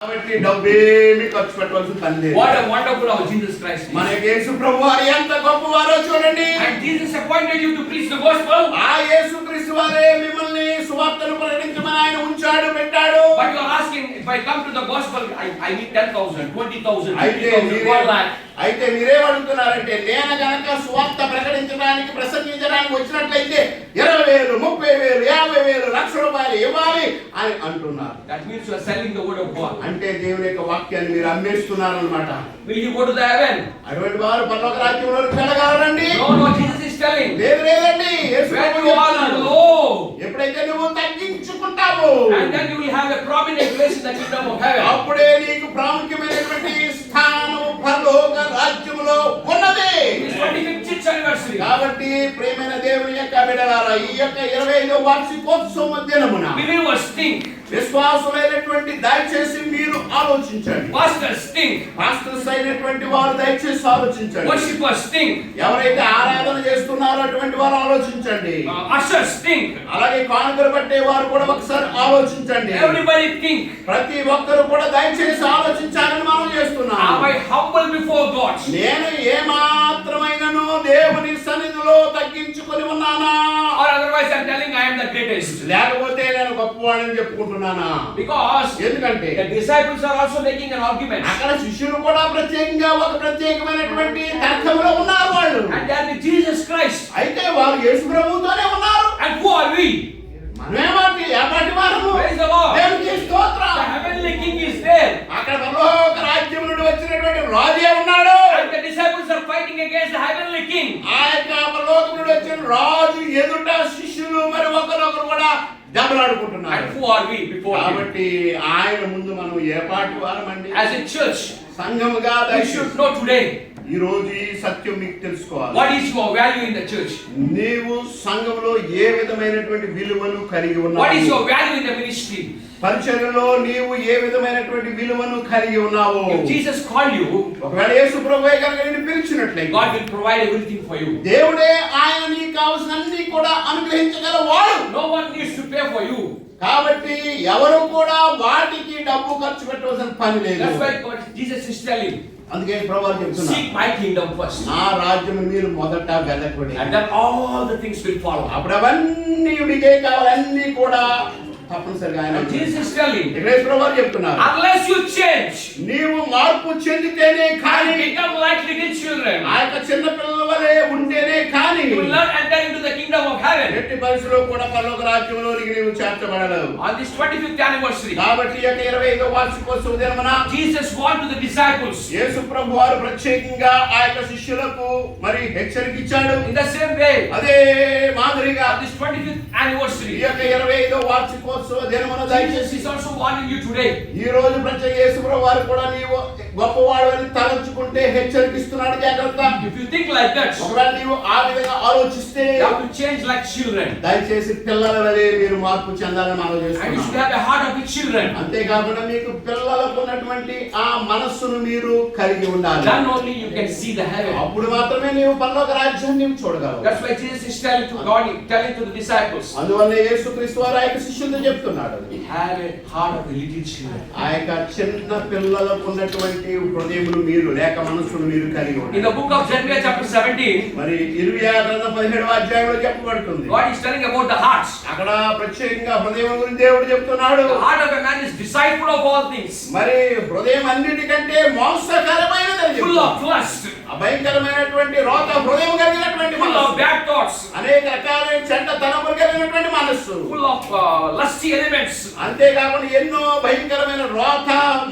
కాబట్టి డబ్బేమి ఖర్చు పెట్టవలసిన పని లేదు wonderful our Jesus Christ is. మన యేసు ప్రభు వారు ఎంత గొప్పవారో చూడండి And Jesus appointed you to preach the gospel, ఆ యేసు క్రీస్తు వారే మిమ్మల్ని సువార్తను ప్రకటించమని ఆయన ఉంచాడు పెట్టాడు but you are asking, if I come to the gospel, I, I need 10,000, 20,000, అయితే 50,000, మీరే 1 lakh. అయితే మీరేం అడుగుతున్నారంటే నేను గనక సువార్త ప్రకటించడానికి ప్రసంగించడానికి వచ్చినట్లయితే ఇరవై వేలు ముప్పై వేలు యాభై వేలు సంవత్సరం ఇవ్వాలి అని అంటున్నారు. That means you are selling the word of God అంటే దేవుని యొక్క వాక్యాన్ని మీరు అమ్మేస్తున్నారు అన్నమాట will you go to the heaven అటువంటి వారు పరలోక రాజ్యంలో వెళ్ళగలరండి. No no Jesus is telling దేవుడు లేదండి. యేసు ప్రభు చెప్తున్నాడు. ఎప్పుడైతే నువ్వు తగ్గించుకుంటావు and then you will have a prominent place in the kingdom of heaven అప్పుడే నీకు ప్రాముఖ్యమైనటువంటి స్థానం పరలోక రాజ్యములో కాబట్టి ప్రేమైన దేవుని యొక్క బిడలారా ఈ యొక్క ఇరవై ఐదో వార్షికోత్సవ దినమున think, విశ్వాసులైనటువంటి దయచేసి మీరు ఆలోచించండి. Pastors think, పాస్టర్స్ అయినటువంటి వారు దయచేసి ఆలోచించండి. Worshippers think, ఎవరైతే ఆరాధన చేస్తున్నారో అటువంటి వారు ఆలోచించండి. Uh, ushers think, అలాగే కానుకలు పట్టే వారు కూడా ఒకసారి ఆలోచించండి. Everybody think. ప్రతి ఒక్కరు కూడా దయచేసి ఆలోచించాలని మనం చేస్తున్నాం. Am I humble before God? నేను ఏమాత్రమైనను దేవుని సన్నిధిలో తగ్గించుకొని ఉన్నానా? Or otherwise I telling I am the greatest లేకపోతే నేను గొప్పవాడిని చెప్పుకుంటున్నానా? బికాజ్ ఎందుకంటే the disciples are also making an argument అక్కడ శిష్యులు కూడా ప్రత్యేకంగా ఒక ప్రత్యేకమైనటువంటి తర్కంలో ఉన్నారు వాళ్ళు. అండ్ దే జీసస్ క్రైస్ట్ అయితే వాళ్ళు యేసు ప్రభువుతోనే ఉన్నారు. King. ఆ యొక్క వచ్చిన రాజు ఎదుట శిష్యులు మరి ఒకరొకరు కూడా దెబ్బలాడుకుంటున్నారు. Who are we before him? కాబట్టి ఆయన ముందు మనం ఏ పాటి వారమండి? As a church, సంఘముగా we should know today. ఈ రోజు ఈ సత్యం మీకు తెలుసుకోవాలి what is your value in the church. నీవు సంఘంలో ఏ విధమైనటువంటి విలువను కలిగి What is your ఉన్నావు value in the ministry? పరిచర్యలో నీవు ఏ విధమైనటువంటి విలువను కలిగి ఉన్నావు Jesus called you, ఒకవేళ యేసు ప్రభువే కనుక నిన్ను పిలిచినట్లయితే God will provide everything for you. దేవుడే ఆయన నీకు కావాల్సిన అన్ని కూడా అనుగ్రహించగలవాడు No one needs to pay for you. కాబట్టి ఎవరు కూడా వాటికి డబ్బు ఖర్చు పెట్టవలసిన పని లేదు Jesus is telling, అందుకే ప్రభువారు చెప్తున్నారు సీక్ మై కింగ్డమ్ ఫస్ట్ నా రాజ్యం మీరు మొదట వెదకండి. And all the things will follow అప్పుడు అవన్నీ మీకే కావాలన్నీ కూడా తప్పనిసరిగా ఆయన telling, ఇక్కడ ప్రభు చెప్తున్నారు unless you change నీవు మార్పు చెందితేనే కానీ become like little children, ఆ యొక్క చిన్న పిల్లల వలె ఉంటేనే కానీ you will not enter into the kingdom of heaven. ఎట్టి పరిస్థితిలో కూడా పరలోక రాజ్యంలోనికి నీవు చేర్చబడలేవు On this 25th anniversary, కాబట్టి ఈ యొక్క ఇరవై ఐదో వార్షికోత్సవ దినమున Jesus warned to the disciples యేసు ప్రభు వారు ప్రత్యేకంగా ఆ యొక్క శిష్యులకు మరి హెచ్చరిక ఇచ్చాడు in the same way. అదే మాదిరిగా this 25th ఈ anniversary, యొక్క ఇరవై ఐదో వార్షికోత్సవ దినమున దయచేసి is also warning you today. ఈ రోజు ప్రత్యేక యేసు ప్రభు వారు కూడా నీవు గొప్పవాడు అని తలంచుకుంటే హెచ్చరికిస్తున్నాడు జాగ్రత్త you think like that, ఒకవేళ నీవు ఆ విధంగా ఆలోచిస్తే you have to change like children. దయచేసి పిల్లల వలె మీరు మార్పు చెందాలని మనం చేస్తున్నాం have a heart of the children. అంతేకాకుండా మీకు పిల్లలకు ఉన్నటువంటి ఆ మనస్సును మీరు కలిగి ఉండాలి Then only you can see the heaven. అప్పుడు మాత్రమే నీవు పరలోక రాజ్యాన్ని నీవు చూడగలవు That's why Jesus is telling to God, telling to the disciples, అందువల్ల యేసుక్రీస్తు వారు ఆ యొక్క శిష్యులతో చెప్తున్నాడు ఆ యొక్క చిన్న పిల్లలకు ఉన్నటువంటి హృదయములు మీరు లేక మనసులు మీరు కలిగి ఉంటారు మరి ఇరవై ఆరు పదిహేడు అధ్యాయంలో చెప్పబడుతుంది. అక్కడ ప్రత్యేకంగా హృదయం గురించి దేవుడు చెప్తున్నాడు. మరి హృదయం అన్నిటికంటే మోసకరమైన full చెప్తున్నాడు. of lust, అభయంకరమైనటువంటి రోత హృదయం కలిగినటువంటి full of మనస్సు bad thoughts, అనేక రకాలైన చెడ్డ తలములు కలిగినటువంటి మనస్సు full of uh, lusty elements. అంతేకాకుండా ఎన్నో భయంకరమైన రోత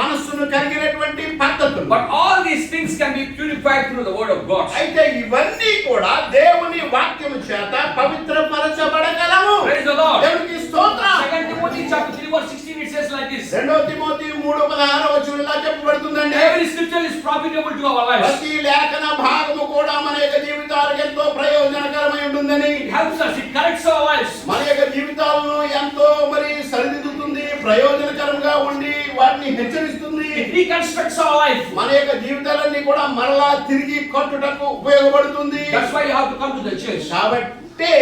మనస్సును కలిగినటువంటి పద్ధతులు But all these things can be purified through the word of God. అయితే ఇవన్నీ కూడా దేవుని వాక్యము చేత పవిత్రపరచబడగలము Praise the Lord. దేవునికి స్తోత్రం Second Timothy chapter 3 verse 16 it says like this. రెండో తిమోతి మూడు పదహారు వచ్చిన ఇలా చెప్పబడుతుందండి Every scripture is profitable to our lives. ప్రతి లేఖన భాగము కూడా మన యొక్క జీవితాలకు ఎంతో ప్రయోజనకరమై ఉంటుందని It helps us, it corrects our lives. మన యొక్క జీవితాలను ఎంతో మరి సరిదిద్దుతుంది ప్రయోజనకరంగా ఉండి వాటిని హెచ్చరిస్తుంది It reconstructs our life. మన యొక్క జీవితాలన్నీ కూడా మరలా తిరిగి కట్టుటకు ఉపయోగపడుతుంది That's why you have to come to the church. కాబట్టి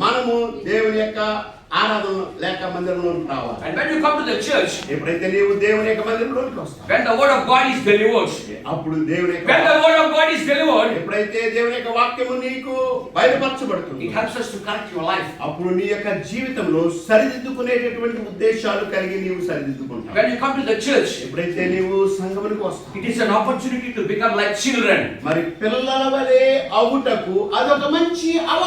మనము దేవుని యొక్క ఆరాధన లేక మందిరంలోకి రావాలి and when you come to the church ఎప్పుడైతే నీవు దేవుని యొక్క మందిరంలోకి వస్తావు? When the word of God is delivered అప్పుడు దేవుని యొక్క when the word of God is delivered ఎప్పుడైతే దేవుని యొక్క వాక్యము నీకు బయలుపరచబడుతుంది it helps us to correct your life అప్పుడు నీ యొక్క జీవితంలో సరిదిద్దుకునేటటువంటి ఉద్దేశాలు కలిగి నీవు సరిదిద్దుకుంటావు. When you come to the church ఎప్పుడైతే నీవు సంఘమునికి వస్తావు? It is an opportunity to become like children. మరి పిల్లల వలే అవుటకు అదొక మంచి అవ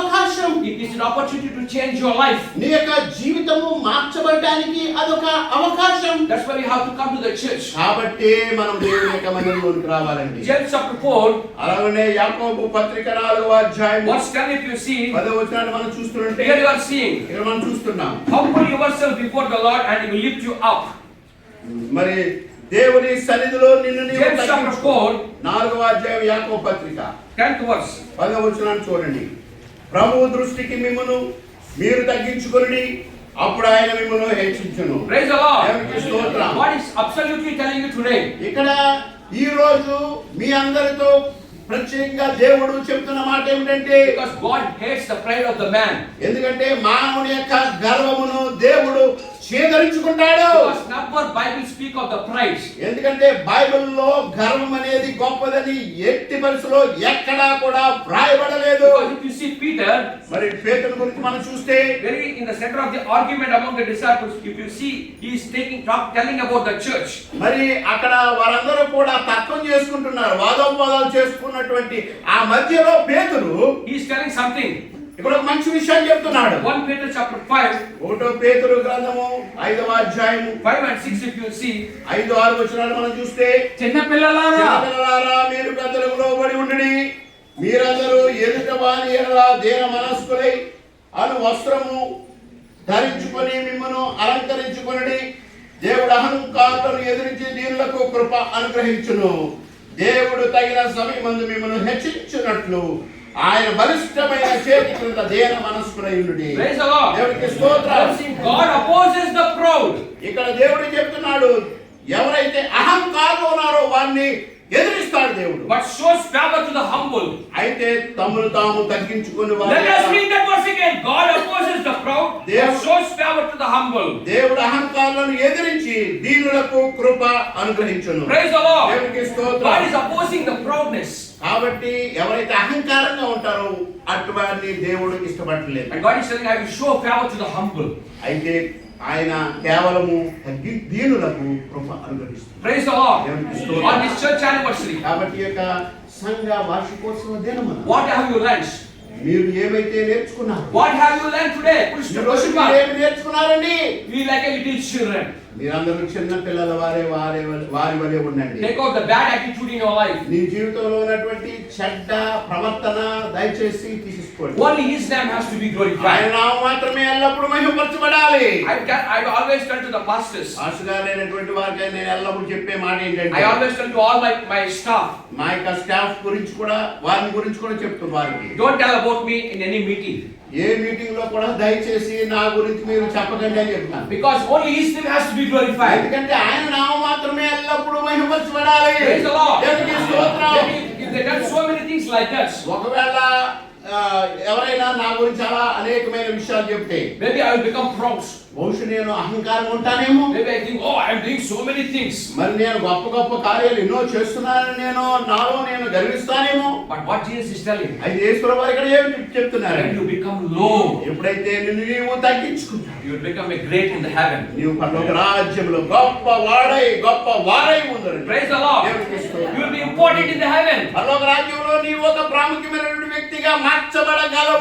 is an opportunity to change your life. నీ యొక్క జీవితము మార్చబడటానికి అదొక అవకాశం That's why we have to come to the church. కాబట్టి మనం దేవుని యొక్క మందిరంలోనికి రావాలండి James chapter 4, అలాగనే యాకోబు పత్రిక నాలుగవ అధ్యాయం verse 10 if you see, పదవ వచనాన్ని మనం చూస్తుంటే here you are seeing, ఇక్కడ మనం చూస్తున్నాం humble yourself before the Lord and he will lift you up. మరి దేవుని సన్నిధిలో నిన్ను నీవు తగ్గించుకో. 4, నాలుగవ అధ్యాయం యాకోబు పత్రిక 10th verse. పదవ వచనాన్ని చూడండి ప్రభు దృష్టికి మిమ్మను మీరు తగ్గించుకొని అప్పుడు ఆయన మిమ్మల్ని హెచ్చించును. స్తోత్రం. Today, ఇక్కడ ఈ రోజు మీ అందరితో ప్రత్యేకంగా దేవుడు చెప్తున్న మాట ఏమిటంటే because God hates the pride of the man. ఎందుకంటే మానవుని యొక్క గర్వమును దేవుడు స్వీకరించుకుంటాడు. Bible speak of the price ఎందుకంటే బైబిల్లో గర్వం అనేది గొప్పదని ఎట్టి మనసులో ఎక్కడా కూడా వ్రాయబడలేదు. పీటర్ మరి పేటర్ గురించి మనం చూస్తే very in center of the argument amount the disciples if you see he is మరి అక్కడ వారందరూ కూడా తత్వం చేసుకుంటున్నారు వాదోపవాదాలు చేసుకున్నటువంటి ఆ మధ్యలో పేదలు హి ఇస్ సంథింగ్ ఒక మంచి విషయం చెప్తున్నాడు. 1 Peter chapter 5, ఒకటో పేతురు గ్రంథము ఐదవ అధ్యాయము. 5 and 6 if you see, ఐదు ఆరు వచనాలు మనం చూస్తే చిన్నపిల్లలారా చిన్నపిల్లలారా మీరు పెద్దలకు లోబడి ఉండుడి. మీరందరూ ఎదుట వాని ఎడల దేన మనస్కులై అను వస్త్రము ధరించుకొని మిమ్మను అలంకరించుకొనుడి. దేవుడు అహంకారులను ఎదిరించి దీనులకు కృప అనుగ్రహించును. దేవుడు తగిన సమయమందు మిమ్మల్ని హెచ్చించున్నట్లు ఆయన బలిష్టమైన చేతి క్రింద దేన మనస్కులయుడి దేవుడికి స్తోత్రం గాడ్ అపోజెస్ ద ప్రౌడ్ ఇక్కడ దేవుడు చెప్తున్నాడు ఎవరైతే అహంకారం ఉన్నారో వారిని ఎదిరిస్తాడు దేవుడు. But shows favour to the humble అయితే తమ్ముని తాము తగ్గించుకొని వాళ్ళు let us read that verse again. God opposes the proud దేవుడు shows favour to the humble దేవుడు అహంకారాలను ఎదిరించి దీనులకు కృప అనుగ్రహించును. ప్రైజ్ ద లార్డ్ దేవునికి స్తోత్రం గాడ్ అపోజింగ్ ద ప్రౌడ్నెస్ కాబట్టి ఎవరైతే అహంకారంగా ఉంటారో అటువారిని దేవుడు ఇష్టపడలేదు అయితే ఆయన కేవలము తగ్గి దీనులకు కృప అనుగ్రహిస్తుంది. కాబట్టి యొక్క సంఘ వార్షికోత్సవ దినం వాట్ హావ్ యు లెర్న్డ్ మీరు ఏమైతే నేర్చుకున్నారు what have you learned today ఈ రోజు మీరు ఏమి నేర్చుకున్నారండి? We like a little children మీరందరూ చిన్న పిల్లల వారే వారే వారి వలె ఉండండి Take out the bad attitude in your life. నీ జీవితంలో ఉన్నటువంటి చెడ్డ ప్రవర్తన దయచేసి తీసుకోండి Only His name has to be ఆయన glorified. నామం మాత్రమే ఎల్లప్పుడూ మహిమపరచబడాలి I, can, I always turn to the pastors. ఆశగారైనటువంటి వారికి నేను ఎల్లప్పుడూ చెప్పే మాట I ఏంటంటే always turn to all my, my staff. మా యొక్క స్టాఫ్ గురించి కూడా వారిని గురించి కూడా చెప్తాను వారికి Don't tell about me in any meeting. ఏ మీటింగ్లో కూడా దయచేసి నా గురించి మీరు చెప్పకండి అని చెప్తాను Because only His name has to be glorified. ఎందుకంటే ఆయన నామం మాత్రమే ఎల్లప్పుడూ మహిమపరచబడాలి Lord. దేవునికి స్తోత్రం done so many things like that, ఒకవేళ ఎవరైనా నా గురించి చాలా అనేకమైన విషయాలు చెప్తే మేబీ ఐ బికమ్ ప్రౌడ్ బహుశా నేను అహంకారం ఉంటానేమో? Maybe I think oh I am doing so many things మరి నేను గొప్ప గొప్ప కార్యాలు ఎన్నో చేస్తున్నానని నేను నాలో నేను గర్విస్తానేమో? But what Jesus is telling I యేసు ఇక్కడ ఏమి చెప్తున్నారు? యు బికమ్లో ఎప్పుడైతే నిన్ను నీవు తగ్గించుకుంటావు you become a great in the heaven నీవు పరలోక రాజ్యములో గొప్ప వాడై గొప్ప వారై ఉండరు praise the Lord you will be important in the heaven పరలోక రాజ్యములో నీవు ఒక ప్రాముఖ్యమైన వ్యక్తిగా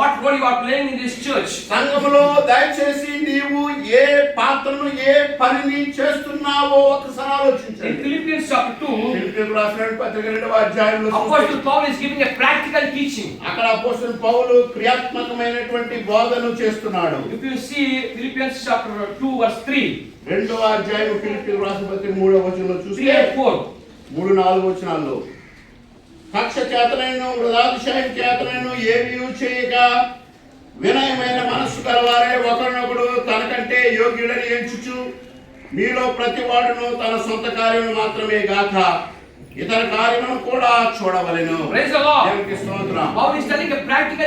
what role you are playing in this church. సంఘములో దయచేసి నీవు ఏ పాత్రను ఏ పనిని చేస్తున్నావో ఒకసారి ఆలోచించండి Philippians chapter 2, ఫిలిప్పీయులకు రాసిన పత్రిక రెండవ అధ్యాయంలో Apostle Paul is giving a practical teaching. అక్కడ అపోస్తుల పౌలు క్రియాత్మకమైనటువంటి బోధన చేస్తున్నాడు If you see Philippians chapter 2, verse 3, రెండవ అధ్యాయం ఫిలిప్పీయులకు రాసిన పత్రిక మూడవ వచనంలో 3 చూస్తే and 4. మూడు నాలుగు వచనాల్లో కక్ష చేతనైన వృధాతిశయం చేతనైన ఏమీ చేయక వినయమైన మనస్సు గలవారే ఒకరినొకడు తనకంటే యోగ్యుడని ఎంచుచు మీలో ప్రతి వాడును తన సొంత కార్యమును మాత్రమే గాక ఇతర కార్యములను కూడా చూడవలెను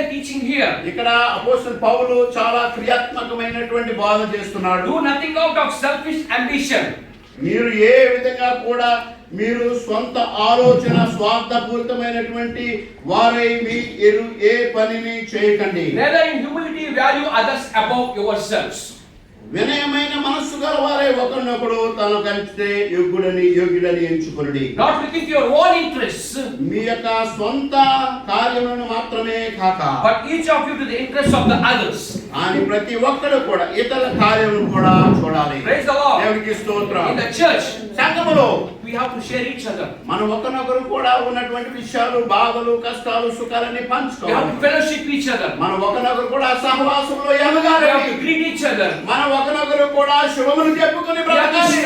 teaching here. ఇక్కడ అపోస్తలుడు పౌలు చాలా క్రియాత్మకమైనటువంటి బోధ చేస్తున్నాడు nothing out of selfish ambition. మీరు ఏ విధంగా కూడా మీరు సొంత ఆలోచన స్వార్థపూరితమైనటువంటి వారై మీ ఎరు ఏ పనిని చేయకండి. Neither in humility value others above your selfs వినయమైన మనస్సు గల వారే ఒకరినొకడు తన కంటే యోగ్యుడని యోగ్యుడని ఎంచుకొనడి. Not looking your own interest మీ సొంత కార్యములను మాత్రమే కాక. But each of you to the interest of the others అని ప్రతి ఒక్కడు కూడా ఇతర కార్యములను కూడా చూడాలి. ప్రైజ్ ద లార్డ్ దేవునికి స్తోత్రం. ఇన్ ద చర్చ్ సంఘములో we have to share each other. మనం ఒకరినొకరు కూడా ఉన్నటువంటి విషయాలు బాధలు కష్టాలు సుఖాలన్నీ We have పంచుకోవాలి to fellowship each other. మనం ఒకరినొకరు కూడా సహవాసంలో We have to ఎదగాలి greet each other. మనం ఒకరినొకరు కూడా శుభములు చెప్పుకుని బ్రతకాలి.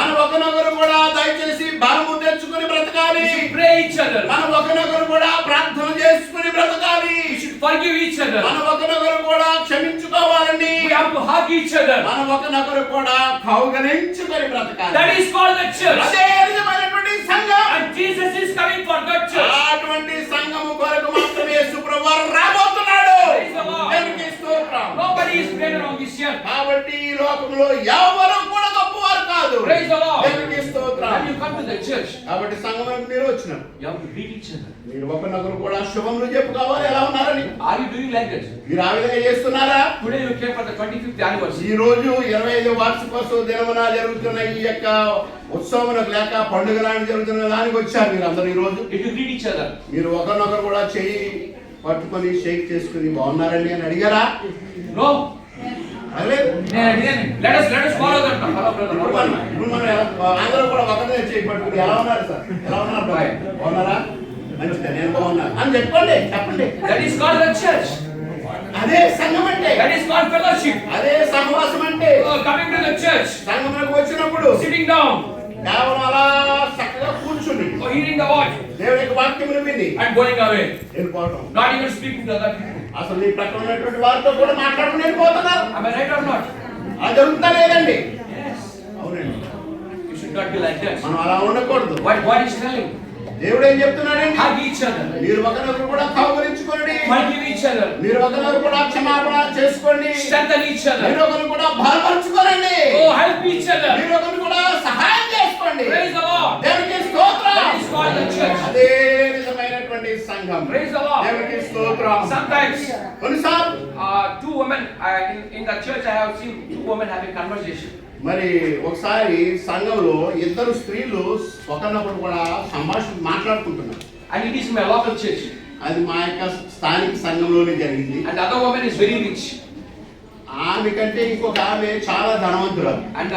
మనం ఒకరినొకరు కూడా దయచేసి బలము తెచ్చుకుని బ్రతకాలి pray each other. మనం ఒకరినొకరు కూడా ప్రార్థన చేసుకుని బ్రతకాలి forgive each other. మనం ఒకరినొకరు కూడా to hug each other. మనం ఒకరినొకరు కూడా కౌగలించుకొని బ్రతకాలి That is called the church. అదే నిజమైనటువంటి సంఘం And Jesus is coming for that church. అటువంటి సంఘము కొరకు మాత్రమే యేసుప్రభు వారు రాబోతున్నాడు Praise the Lord. దేవునికి స్తోత్రం Nobody is greater on this earth. కాబట్టి ఈ లోకంలో ఎవరు కూడా గొప్పవారు కాదు Praise the Lord. దేవునికి స్తోత్రం When you come to the church, కాబట్టి సంఘములకు మీరు వచ్చినారు you have to greet each other. మీరు ఒకరినొకరు కూడా శుభములు చెప్పుకోవాలి ఎలా ఉన్నారని Are you doing like that? మీరు ఆ విధంగా చేస్తున్నారా Today you came for the 25th anniversary. ఈ రోజు ఇరవై ఐదు వార్షికోత్సవ దినమున జరుగుతున్న ఈ యొక్క ఉత్సవములకు లేక పండుగ లాంటి జరుగుతున్న దానికి వచ్చారు మీరు అందరూ ఈ రోజు Did you greet each other? మీరు ఒకరినొకరు కూడా చెయ్యి పట్టుకొని షేక్ చేసుకుని బాగున్నారండి అని అడిగారా? అందరూ కూడా ఒకరినే చేయి పట్టుకుని ఎలా ఉన్నారు సార్? ఎలా ఉన్నారు బాగున్నారా? మంచిదా నేను బాగున్నా. అని చెప్పండి. అదే సంఘం అంటే. అదే సహవాసం అంటే. Oh, సంఘములకు వచ్చినప్పుడు. Sitting down, కేవలం అలా చక్కగా కూర్చుని hearing the word, దేవుడి యొక్క వాక్యములు విని and going away. వెళ్ళిపోవటం Not even speaking to other people. అసలు నీ ప్రక్కన ఉన్నటువంటి వారితో కూడా మాట్లాడుకుని వెళ్ళిపోతున్నారు Am I right or not? అది జరుగుతా లేదండి Yes. అవునండి You should not be like that. మనం అలా ఉండకూడదు What God is telling? దేవుడు ఏం చెప్తున్నాడండి Hug each other. మీరు ఒకరినొకరు కూడా కౌగలించుకోండి Forgive each other. మీరు ఒకరినొకరు కూడా క్షమాపణ చేసుకోండి Strengthen each మీరు other. ఒకరు కూడా బలపరచుకోనండి Oh, help each other. మీరు ఒకరు కూడా సహాయం చెప్పండి. దేవునికి స్తోత్రం. అదే విధమైనటువంటి సంఘం. దేవునికి మరి ఒకసారి సంఘంలో ఇద్దరు స్త్రీలు ఒకరినొకరు కూడా సంభాషణ మాట్లాడుకుంటున్నారు. అండ్ ఇట్ ఈస్ అది మా యొక్క స్థానిక సంఘంలోనే జరిగింది. And other women is very rich ఆమె కంటే ఇంకొక ఆమె చాలా ధనవంతురాలు. అండ్